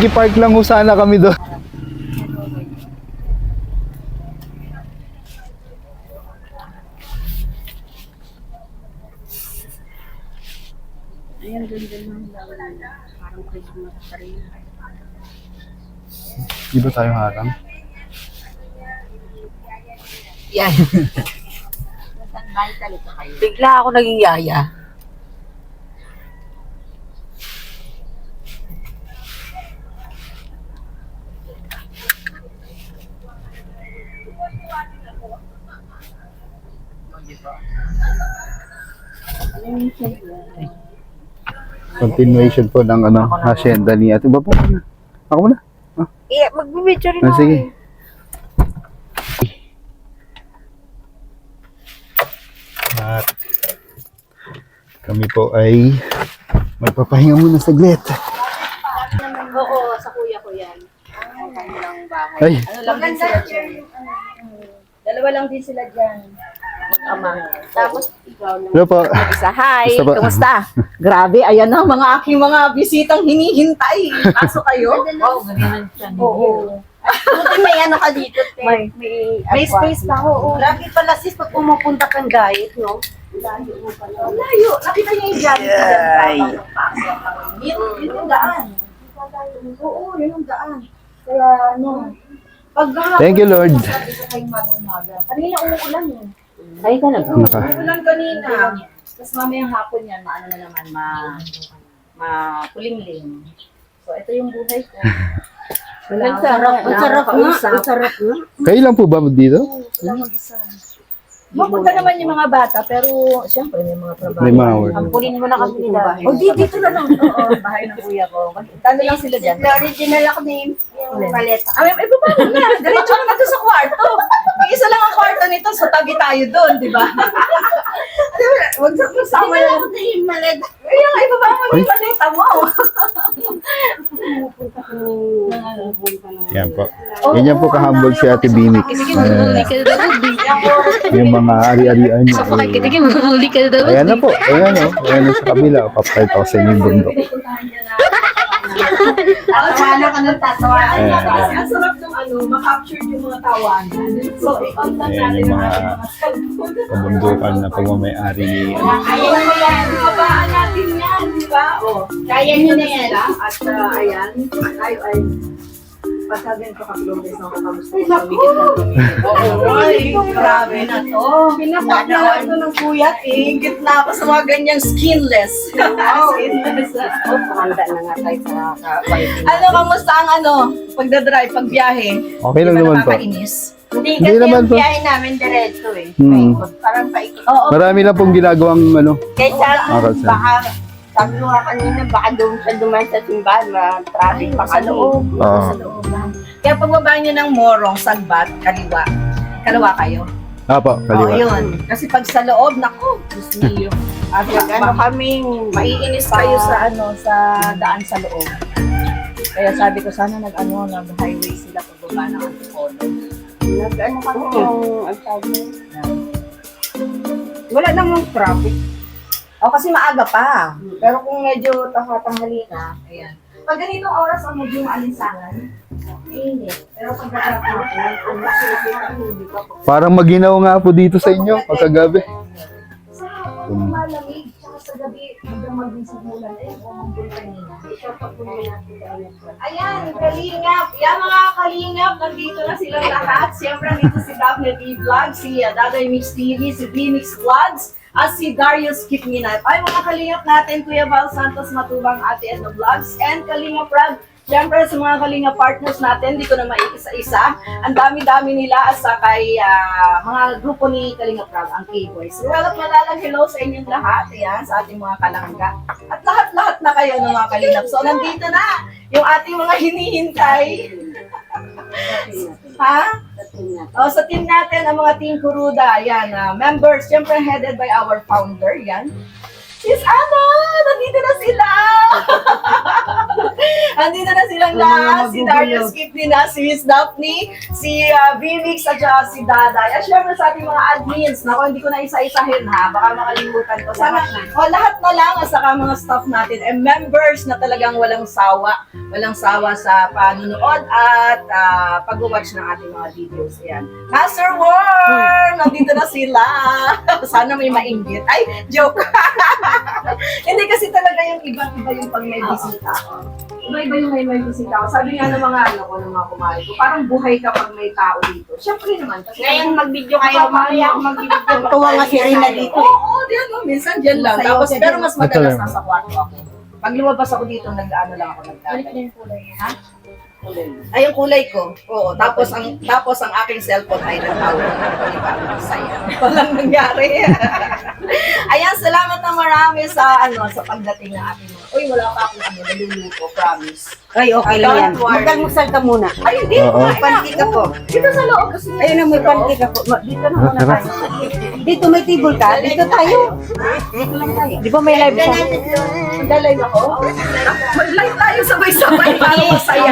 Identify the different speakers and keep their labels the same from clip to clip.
Speaker 1: Makikipark lang ho sana kami doon.
Speaker 2: Ayan, doon din ang lawan. Parang Christmas pa rin.
Speaker 1: Di ba tayo harang?
Speaker 2: Yan. Bigla ako naging yaya.
Speaker 1: Continuation po ng ano, hacienda ni Ate. Ba po? Ako muna.
Speaker 2: Eh, magbibidyo rin
Speaker 1: Ah,
Speaker 2: ako.
Speaker 1: sige. At kami po ay magpapahinga muna saglit.
Speaker 2: Oo, sa kuya ko yan. Ang kanilang bahay.
Speaker 1: Ay,
Speaker 2: Ano lang din sila dyan. Dalawa lang din sila dyan. Ama. Tapos, ikaw lang.
Speaker 1: hello po.
Speaker 2: Isa, hi!
Speaker 1: Basta ba-
Speaker 2: Kumusta? Grabe, ayan na mga aking mga bisitang hinihintay. Kaso kayo? Wow, ganyan siya. Oo.
Speaker 3: Buti may ano ka dito, te.
Speaker 2: May, may,
Speaker 3: May space pa, oo.
Speaker 2: Grabe pala sis, pag pumupunta kang diet, no? Layo. Nakita niyo yung diet.
Speaker 3: Yay.
Speaker 2: Yun, yun yung daan. Oo, yun yung daan. Kaya ano, pag
Speaker 1: Thank you, Lord.
Speaker 2: Kanina umuulan eh.
Speaker 3: Ay, talaga.
Speaker 1: Naka.
Speaker 2: Umuulan kanina. Tapos mamayang hapon yan, maano na naman, ma, ma kulingling. So, ito yung buhay ko. Wala,
Speaker 3: Ang sarap, ang sarap nga, ang sarap nga.
Speaker 1: Kayo lang po ba dito?
Speaker 2: Wala mag-isa. Mapunta naman yung mga bata, pero siyempre may mga trabaho.
Speaker 1: May mga work.
Speaker 2: Ampunin mo na kami nila. O, di, dito na lang. Oo, bahay ng kuya ko. Tano lang sila dyan.
Speaker 3: The original ako name, yung paleta.
Speaker 2: Ah, may baba mo na. Diretso na doon sa kwarto. May isa lang ang kwarto nito, so tabi tayo doon, di ba? Di ba? Wag sa kasama lang.
Speaker 3: ako na yung maleta.
Speaker 2: Kaya nga, ibaba mo na yung maleta mo.
Speaker 1: Yan po. Ganyan po kahambog si Ate Binik. Uh, yung mga ari-arian niya. eh, Ayan na po. Ayan o. Ayan na sa kabila. Papakita ko sa inyo yung bundok.
Speaker 3: Tawa ka ng tatawa.
Speaker 1: Ayan.
Speaker 2: Kasi ang sarap ng ano, makapture yung mga tawanan. So,
Speaker 1: Ayan
Speaker 2: natin
Speaker 1: yung
Speaker 2: ang
Speaker 1: mga
Speaker 2: ating mga.
Speaker 1: Kabundukan na pagmamayari ni.
Speaker 3: Kaya mo yan.
Speaker 2: Babaan natin yan, di ba? Oh.
Speaker 3: Kaya nyo na yan.
Speaker 2: At uh, ayan, ay, ay, pagsabihin ko ka-progress ng kakamusta ko sa bigit ng Oo, ay, grabe na to. Pinapak na ito ng kuya, eh. Ingit na ako sa mga ganyang skinless. skinless.
Speaker 3: Handa na nga tayo sa ka-fighting.
Speaker 2: ano, kamusta ang ano, pagdadrive, pagbiyahe?
Speaker 1: Okay lang naman po.
Speaker 2: nakakainis?
Speaker 3: Hindi
Speaker 1: Hindi
Speaker 3: kasi
Speaker 1: naman
Speaker 3: yung
Speaker 1: po.
Speaker 3: biyahe namin diretso eh.
Speaker 1: Hmm.
Speaker 3: Paikot. Parang paikot.
Speaker 2: Oo.
Speaker 1: Marami lang pong ginagawang ano.
Speaker 3: Kaysa
Speaker 1: sir.
Speaker 3: baka, sabi ko nga kanina, baka doon sa dumaan sa simbahan, ma-traffic pa
Speaker 2: Sa loob.
Speaker 1: Oo.
Speaker 2: Sa loob lang. Kaya pagbaba nyo ng morong, sagbat, kaliwa. Kaliwa kayo.
Speaker 1: Apo,
Speaker 2: Oo,
Speaker 1: kaliwa.
Speaker 2: yun. Kasi pag sa loob, naku, Diyos niyo. At
Speaker 3: Pag ano kaming,
Speaker 2: maiinis kayo sa ano sa daan sa loob. Kaya sabi ko sana nag-ano, nag-highway sila pagbaba ng Antipolo.
Speaker 3: nag-ano kami yung, ang tawag mo?
Speaker 2: Wala namang traffic. O kasi maaga pa. Pero kung medyo tanghali na, ayan. Pag ganitong oras ang medyo maalinsangan, init. Pero pag nag-traffic, ang hindi pa po.
Speaker 1: Parang maginaw nga po dito sa inyo pagkagabi.
Speaker 2: Sa kung malamig, tsaka sa gabi, hanggang maging sa bulan, eh, umambul kanina. Ayan, kalingap. Yan mga kalingap, nandito na silang lahat. Siyempre, nandito si Daphne D. Vlog, si uh, Daday Mix TV, si D-Mix Vlogs, at si Darius Kitminat. Ay, mga kalingap natin, Kuya Val Santos Matubang, Ate Edna Vlogs, and Kalingap Rag. Siyempre, sa mga kalingap partners natin, di ko na maikisa-isa. Ang dami-dami nila sa kay ah, mga grupo ni Kalingap Rag, ang K-Boys. Well, malalang hello sa inyong lahat, ayan, sa ating mga kalangga. At lahat-lahat na kayo ng mga kalingap. So, nandito na yung ating mga hinihintay. Ha? O, sa team natin, ang mga Team Kuruda, yan, ah, members, syempre headed by our founder, yan. Sis Ana! Nandito na sila! Andito na silang lahat. Si Darius Kipni na, si Miss Daphne, si uh, Vivix, at saka si Daday. At syempre sa ating mga admins, nako, hindi ko na isa-isahin ha, baka makalimutan ko. Sana, o lahat na lang, at saka mga staff natin, and members na talagang walang sawa, walang sawa sa panunood at uh, pag-watch ng ating mga videos. Ayan. Master Worm! Nandito na sila. Sana may mainggit. Ay, joke. Hindi kasi talaga yung iba-iba yung pag may bisita. Iba-iba yung may may bisita. Sabi nga ng mga ano ko, ng mga kumari ko, parang buhay kapag may tao dito. Siyempre naman. Kasi
Speaker 3: Ngayon mag-video kayo, mamaya ako mag-video. Tuwa nga si Rina dito.
Speaker 2: Oo, oh, diyan no, minsan dyan lang. Tapos,
Speaker 3: ka
Speaker 2: pero mas madalas nasa kwarto ako. Pag lumabas ako dito, nag-ano lang ako, nagtatay. Ha? Ay, yung kulay ko. Oo. Tapos ang tapos ang aking cellphone ay nag-out. Diba? Saya. Walang nangyari. Ayan, salamat na marami sa ano sa pagdating ng ating mga. Uy, wala pa akong ano, naluluto, promise.
Speaker 3: Ay, okay lang yan.
Speaker 2: Don't worry.
Speaker 3: Ka muna.
Speaker 2: Ay, hindi.
Speaker 1: Oo.
Speaker 2: kumain na
Speaker 3: Pantik
Speaker 2: ako.
Speaker 3: ako.
Speaker 2: Dito sa loob. Kasi
Speaker 3: Ayun na, may pantik ako. Ma- Dito na muna tayo. Dito may table ka. Dito tayo. Dito lang tayo. Di ba may live ka?
Speaker 2: Mag-live ako? Mag-live tayo sabay-sabay para masaya.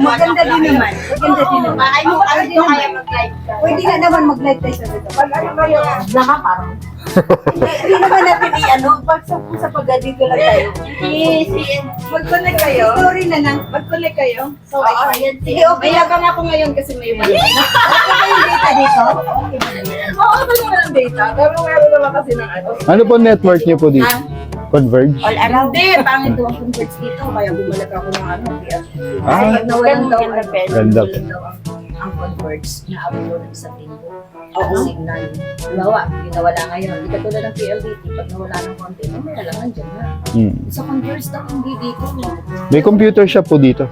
Speaker 3: Maganda din naman. Maganda din naman. Ay, mo ano kaya mag-live ka? Pwede nga naman mag-live tayo sa dito.
Speaker 2: Pag ano kayo, naka parang.
Speaker 3: Hindi naman natin i-ano. Pag sa, sa pag dito lang tayo. Yes, yes.
Speaker 2: Mag-connect kayo.
Speaker 3: Story na lang.
Speaker 2: Mag-connect kayo. So,
Speaker 3: Oo,
Speaker 2: ayan.
Speaker 3: Hindi, okay lang.
Speaker 2: Mayagang ako ngayon kasi may mali.
Speaker 3: Okay ba yung data dito?
Speaker 2: Oo, ako naman ang data. Pero meron naman kasi ng ano.
Speaker 1: Ano po network niyo po dito? Converge?
Speaker 3: All around.
Speaker 2: Hindi, pangit ko ang converts dito. Kaya bumalik ako ng ano.
Speaker 1: Ah.
Speaker 2: pag nawalan daw, ano,
Speaker 1: Ganda.
Speaker 2: daw ang, converts na ng isang linggo. Oo. Signal. Halimbawa, hindi nawala ngayon. Hindi katulad ng PLDT. Pag nawala ng konti, mamaya lang nandiyan na.
Speaker 1: Hmm.
Speaker 2: Sa converts na hindi dito.
Speaker 1: May computer shop po dito.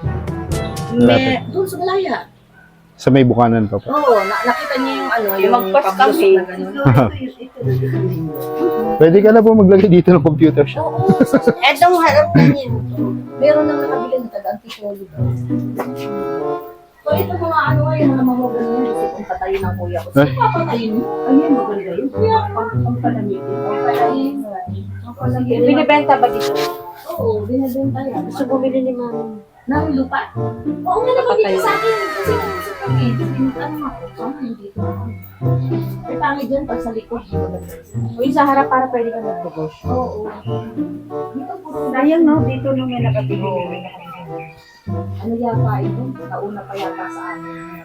Speaker 2: May, doon sa Malaya.
Speaker 1: Sa may bukanan pa po.
Speaker 2: Oo, na, nakita niyo yung ano, yung
Speaker 3: Magpas
Speaker 2: pag-blusok
Speaker 3: kami.
Speaker 2: na gano'n.
Speaker 1: Pwede ka na po maglagay dito ng computer shop.
Speaker 2: Oo, sa, sa,
Speaker 3: Etong harap na niya.
Speaker 2: meron nang nakabili na taga-antipolo. So ito mga ano ngayon, mga mga ganyan, kasi kung patayin ng kuya ko.
Speaker 1: Eh?
Speaker 2: Sino papatayin mo? Ayun, maganda yun. Kaya, pang palamitin. Pang palayin. Palamitin.
Speaker 3: Binibenta ba dito?
Speaker 2: Oo, binibenta yan.
Speaker 3: Gusto bumili ni mami.
Speaker 2: Ng lupa? Oo nga nakabili sa akin. Kasi nakusap kami. Ano ako? Sana hindi ko. May pangit dyan pag sa likod.
Speaker 3: Uy, sa harap para pwede ka mag-negosyo.
Speaker 2: Oo. Dito puro
Speaker 3: Sayang no, dito nung may nakabili.
Speaker 2: Ano yata ito? Nauna pa yata sa amin.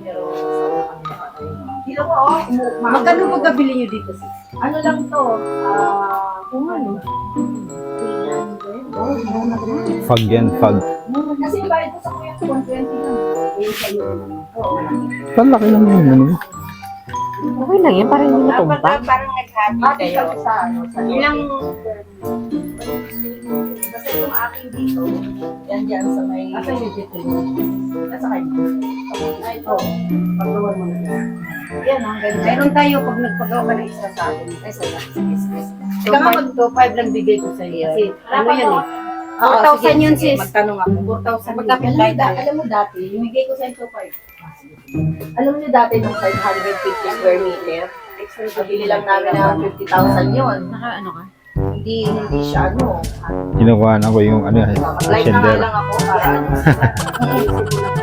Speaker 2: Pero sa una kami nakatayo. Dito ko, oh.
Speaker 3: Magkano magkabili nyo dito? sis?
Speaker 2: Ano lang to? Ah, kung ano? 300? Muna ko na.
Speaker 1: Fag yan, fag.
Speaker 2: Kasi yung bayad ko sa kuya ko, 120 lang. Eh, sa'yo. Oo.
Speaker 1: Palaki lang yun. Ano?
Speaker 3: Okay lang yan, parang hindi
Speaker 2: natumba.
Speaker 3: Parang naghati
Speaker 2: Mati kami sa ano,
Speaker 3: Ilang
Speaker 2: yung aking dito, yan dyan sa may... Asa yung dito Nasa kanya. Ay, ito. Paggawa mo na yan. Yan, ang ganda.
Speaker 3: Meron tayo pag nagpagawa ka ng isa sa akin.
Speaker 2: Ay, sige, sige, sige.
Speaker 3: So, Ikaw nga mag 2.5 lang bigay ko sa iyo. Kasi ano yan eh.
Speaker 2: Oo,
Speaker 3: 4,000
Speaker 2: sige,
Speaker 3: yun,
Speaker 2: sige,
Speaker 3: sis.
Speaker 2: Magtanong ako.
Speaker 3: 4,000
Speaker 2: Magkapit lang. Alam mo dati, lumigay ko sa ito 5. Alam niyo dati nung 550 square meter, Nabili lang namin ng 50,000 yun.
Speaker 3: Naka ano ka?
Speaker 2: Hindi, hindi siya ano.
Speaker 1: Kinukuha na ko yung ano,
Speaker 2: Mag-line na nga lang ako para ano.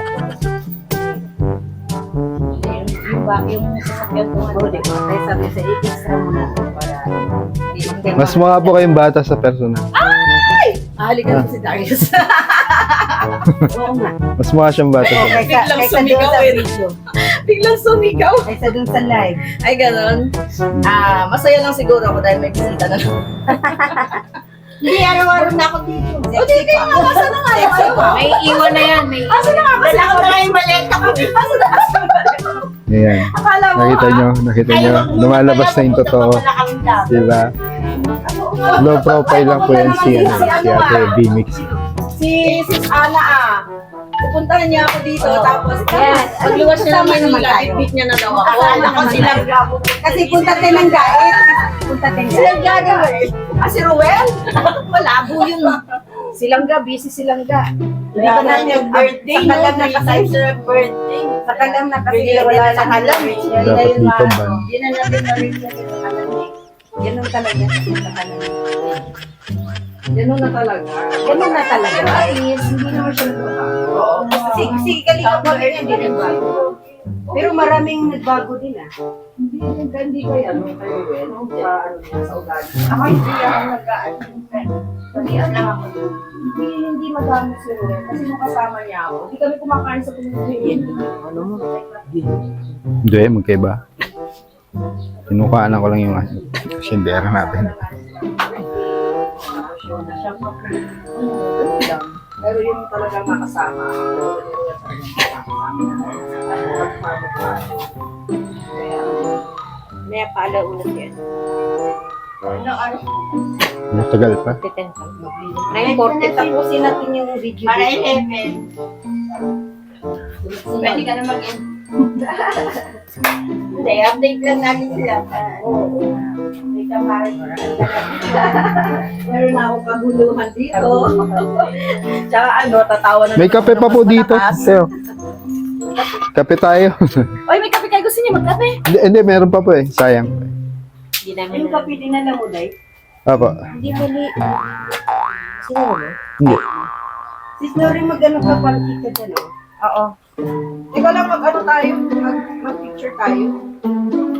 Speaker 2: Yung ba, yung sasakyan ko ano, di ba? Kaya sabi sa extra mo na ito para hindi
Speaker 1: Mas mga po kayong bata sa personal.
Speaker 2: Ahalikan mo si Darius.
Speaker 3: Oo nga.
Speaker 1: Mas mga siyang bata sa
Speaker 3: Kaysa,
Speaker 2: Biglang
Speaker 3: kaysa doon
Speaker 2: sumigaw
Speaker 3: sa
Speaker 2: eh.
Speaker 3: video.
Speaker 2: Biglang sumigaw.
Speaker 3: Kaysa doon sa live.
Speaker 2: Ay, ganon. Ah, masaya lang siguro ako dahil may bisita na lang.
Speaker 3: Hindi, araw-araw na ako dito.
Speaker 2: O, di kayo nga, masa na nga ano?
Speaker 3: May iwan na yan. May
Speaker 2: Asa na nga ba
Speaker 3: Dala ko na yung maleta ko.
Speaker 2: Asa na
Speaker 1: Ayan.
Speaker 2: Akala mo,
Speaker 1: Nakita nyo, nakita nyo. Lumalabas na yung totoo. Diba? Low profile lang po yan si, ano, si Ate B-Mix.
Speaker 2: Si Sis Ana ah. Pupuntahan niya ako dito, tapos
Speaker 3: Yes.
Speaker 2: pagluwas niya ng
Speaker 3: Kasama naman
Speaker 2: Manila,
Speaker 3: tayo.
Speaker 2: bit niya na daw ako.
Speaker 3: Akala
Speaker 2: Ako
Speaker 3: naman
Speaker 2: silang
Speaker 3: Kasi punta tayo ng gait. Punta tayo ng
Speaker 2: Silang gaga eh. Ah, si Ruel? Malabo yun. Silang ga, busy silang ga.
Speaker 3: Hindi ba natin yung birthday, no?
Speaker 2: Sakalam na kasi.
Speaker 3: birthday.
Speaker 2: Sakalam na kasi.
Speaker 3: Bigla
Speaker 2: Wala sa kalam.
Speaker 3: alam.
Speaker 2: eh.
Speaker 1: Dapat dito
Speaker 2: na-
Speaker 1: ban.
Speaker 2: Yun na natin na-rin sa kalam eh. Ganun talaga sa kalam. Ganun na talaga.
Speaker 3: Ganun na talaga.
Speaker 2: At least, hindi naman siya nagbabago.
Speaker 3: Kasi, kasi kalingap mo rin hindi nagbago. Pero maraming nagbago din ah.
Speaker 2: Hindi, hindi kaya ano kayo Wen, sa ano sa ugali. Ako hindi ako nag-ano. Hindi lang ako doon. Hindi, hindi magamit si Ruel kasi nung kasama niya ako. Hindi kami kumakain sa pumupuyin.
Speaker 3: Ano mo?
Speaker 1: Hindi, magkaiba. Kinukaanan ko lang yung sindera natin.
Speaker 2: Siya pa po. Pero yung talagang makasama.
Speaker 3: May pala ulit yan.
Speaker 2: Ano, ano?
Speaker 1: Matagal pa.
Speaker 3: Titen ka. Ngayon, 40 tapusin natin yung video.
Speaker 2: Para
Speaker 3: dito.
Speaker 2: 11. Pwede ka na mag-end. Hindi, update lang natin sila. Oo. May kamarin. Meron na akong kaguluhan dito. Tsaka ano, tatawa na
Speaker 1: May kape pa po dito. Teo. Kape tayo.
Speaker 2: Oy, may kape kayo. Gusto niyo magkape?
Speaker 1: hindi, hindi, meron pa po eh. Sayang.
Speaker 3: Hindi namin yung kape din na mo, Day.
Speaker 1: Apo.
Speaker 3: Hindi mali. Sino mo?
Speaker 1: Hindi.
Speaker 3: Si Snorri mag-ano ka party ka dyan, oh.
Speaker 2: Oo. Ikaw lang mag-ano tayo, mag- mag-picture tayo.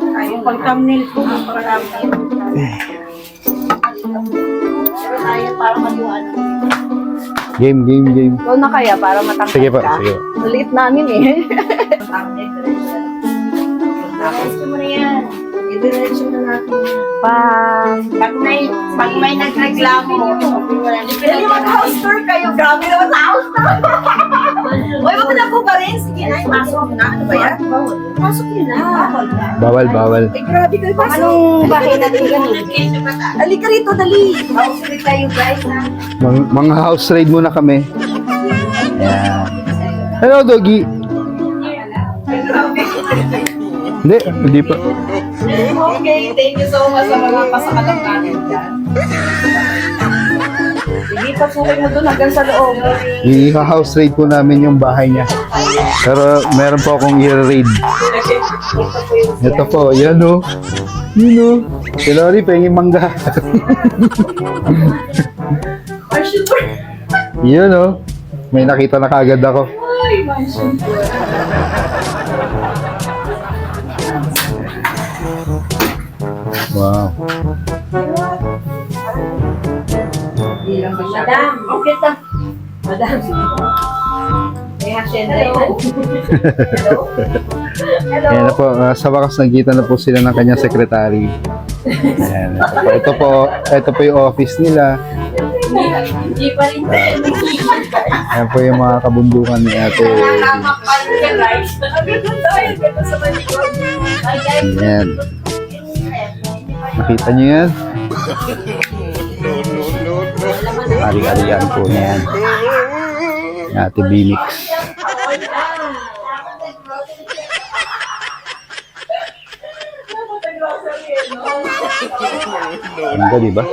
Speaker 2: Tayo
Speaker 3: Pag thumbnail ko,
Speaker 2: tayo para maluan.
Speaker 1: Game, game, game.
Speaker 2: Ikaw na kaya para matangkad
Speaker 1: Sige pa, sige.
Speaker 2: Maliit namin eh. Gusto mo na yan. I-diretso na natin yan.
Speaker 3: pag...
Speaker 2: Pag may, pag may nagreklamo, Pwede mag-house tour kayo. Grabe naman sa house tour. Uy, wag na po ba rin? Sige na, pasok na. Ano ba yan? Pasok nyo na.
Speaker 1: Bawal, bawal.
Speaker 2: Ay, grabe kayo. Pasok.
Speaker 3: Anong bahay natin ganun?
Speaker 2: Halika rito, dali. House tour tayo, guys.
Speaker 1: Mang, mga house raid muna kami. Yan. Hello, doggy. Hindi, hindi pa.
Speaker 2: Okay, thank you so much sa mga pasakalang natin dyan. Sige, pasukin mo doon hanggang sa loob.
Speaker 1: I-house raid po namin yung bahay niya. Pero meron po akong i-raid. Ito po, yan o. Yun o. Si Lori, pengi mangga. Yun o. May nakita na kagad ako.
Speaker 2: Ay, mansion
Speaker 1: Wow.
Speaker 2: Madam, okay ta. Madam. May hasyenda Hello. Hello. Hello.
Speaker 1: Ayan na po, ah, sa wakas nagkita na po sila ng kanyang sekretary. Ayan, ito po, ito po yung office nila.
Speaker 2: Hindi pa rin.
Speaker 1: Ayan po yung mga kabundukan ni ate.
Speaker 2: Nakakapal ka, tayo. Sa malikod. Guys.
Speaker 1: Ayan. Nakita niyo yan? Ari-arian po niya yan. Ate Bimix. Ganda, di ba?